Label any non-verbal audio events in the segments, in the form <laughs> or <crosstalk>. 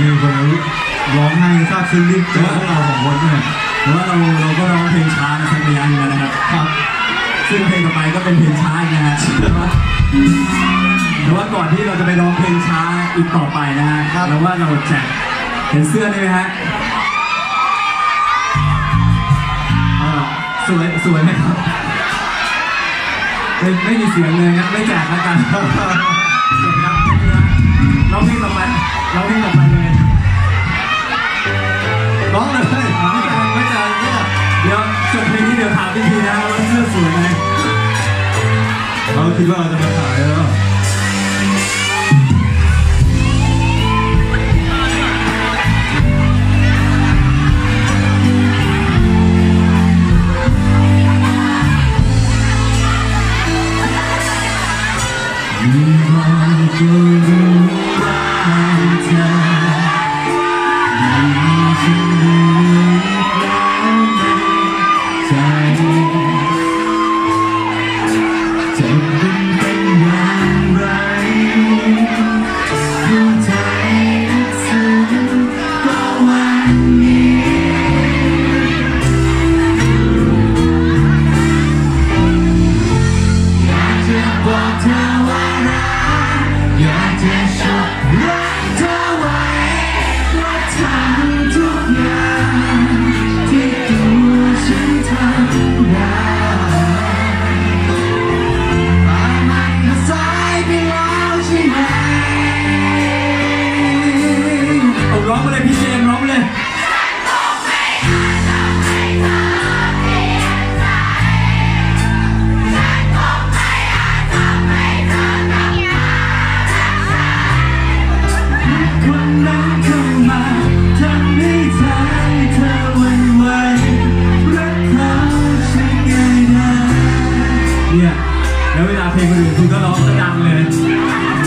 นี่คนนร้องไห้ทราบซึ้งนิดแต่ว่าพเราสองคนเนี่ยแต่ว่าเราเราก็ร้องเพลงช้าในสักระยะนึงแล้วนะครับครับ ซึ่งเพลงต่อไปก็เป็นเพลงช้าอีกนะฮะแต่ว่าแต่ว่าก่อนที่เราจะไปร้องเพลงช้าอีกต่อไปนะฮะครับ เราว่าเราแจกเห็นเสื้อนี่ไหมฮะสวยสวยไหมครับไม่ไม่มีเสียงเลยนะไม่แจกแล้วกัน الكبار 在 <laughs> Hamlet.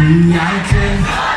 你要听。